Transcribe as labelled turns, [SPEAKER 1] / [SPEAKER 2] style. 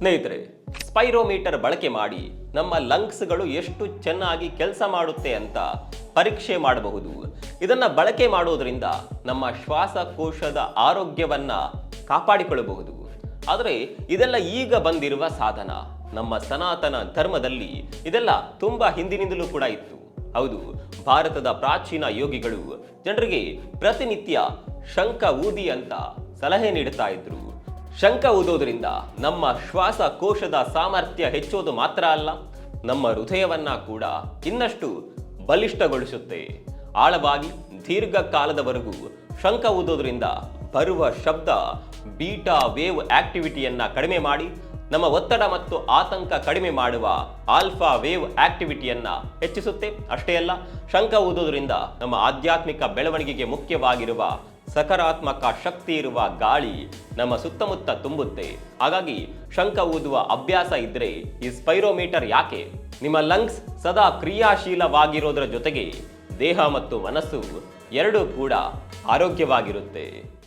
[SPEAKER 1] ಸ್ನೇಹಿತರೆ, ಸ್ಪೈರೋಮೀಟರ್ ಬಳಕೆ ಮಾಡಿ ನಮ್ಮ ಲಂಗ್ಸ್ಗಳು ಎಷ್ಟು ಚೆನ್ನಾಗಿ ಕೆಲಸ ಮಾಡುತ್ತೆ ಅಂತ ಪರೀಕ್ಷೆ ಮಾಡಬಹುದು. ಇದನ್ನ ಬಳಕೆ ಮಾಡೋದ್ರಿಂದ ನಮ್ಮ ಶ್ವಾಸಕೋಶದ ಆರೋಗ್ಯವನ್ನ ಕಾಪಾಡಿಕೊಳ್ಳಬಹುದು. ಆದರೆ, ಇದೆಲ್ಲ ಈಗ ಬಂದಿರುವ ಸಾಧನ. ನಮ್ಮ ಸನಾತನ ಧರ್ಮದಲ್ಲಿ ಇದೆಲ್ಲ ತುಂಬಾ ಹಿಂದಿನಿಂದಲೂ ಕೂಡ ಇತ್ತು. ಹೌದು, ಭಾರತದ ಪ್ರಾಚೀನ ಯೋಗಿಗಳು ಜನರಿಗೆ ಪ್ರತಿನಿತ್ಯ ಶಂಖ ಊದಿ ಅಂತ ಸಲಹೆ ನೀಡುತ್ತಾ ಇದ್ರು. ಶಂಖ ಊದೋದ್ರಿಂದ ನಮ್ಮ ಶ್ವಾಸಕೋಶದ ಸಾಮರ್ಥ್ಯ ಹೆಚ್ಚೋದು ಮಾತ್ರ ಅಲ್ಲ, ನಮ್ಮ ಹೃದಯವನ್ನ ಕೂಡ ಇನ್ನಷ್ಟು ಬಲಿಷ್ಠಗೊಳಿಸುತ್ತೆ. ಆಳವಾಗಿ ದೀರ್ಘಕಾಲದವರೆಗೂ ಶಂಖ ಊದೋದ್ರಿಂದ ಬರುವ ಶಬ್ದ ಬೀಟಾ ವೇವ್ ಆಕ್ಟಿವಿಟಿಯನ್ನ ಕಡಿಮೆ ಮಾಡಿ, ನಮ್ಮ ಒತ್ತಡ ಮತ್ತು ಆತಂಕ ಕಡಿಮೆ ಮಾಡುವ ಆಲ್ಫಾ ವೇವ್ ಆಕ್ಟಿವಿಟಿಯನ್ನ ಹೆಚ್ಚಿಸುತ್ತೆ. ಅಷ್ಟೇ ಅಲ್ಲ ಶಂಖ ಊದೋದ್ರಿಂದ ನಮ್ಮ ಆಧ್ಯಾತ್ಮಿಕ ಬೆಳವಣಿಗೆಗೆ ಮುಖ್ಯವಾಗಿರುವ ಸಕಾರಾತ್ಮಕ ಶಕ್ತಿ ಇರುವ ಗಾಳಿ ನಮ್ಮ ಸುತ್ತಮುತ್ತ ತುಂಬುತ್ತೆ. ಹಾಗಾಗಿ ಶಂಖ ಊದುವ ಅಭ್ಯಾಸ ಇದ್ರೆ ಈ ಸ್ಪೈರೋಮೀಟರ್ ಯಾಕೆ? ನಿಮ್ಮ ಲಂಗ್ಸ್ ಸದಾ ಕ್ರಿಯಾಶೀಲವಾಗಿರೋದ್ರ ಜೊತೆಗೆ ದೇಹ ಮತ್ತು ಮನಸ್ಸು ಎರಡೂ ಕೂಡ ಆರೋಗ್ಯವಾಗಿರುತ್ತೆ.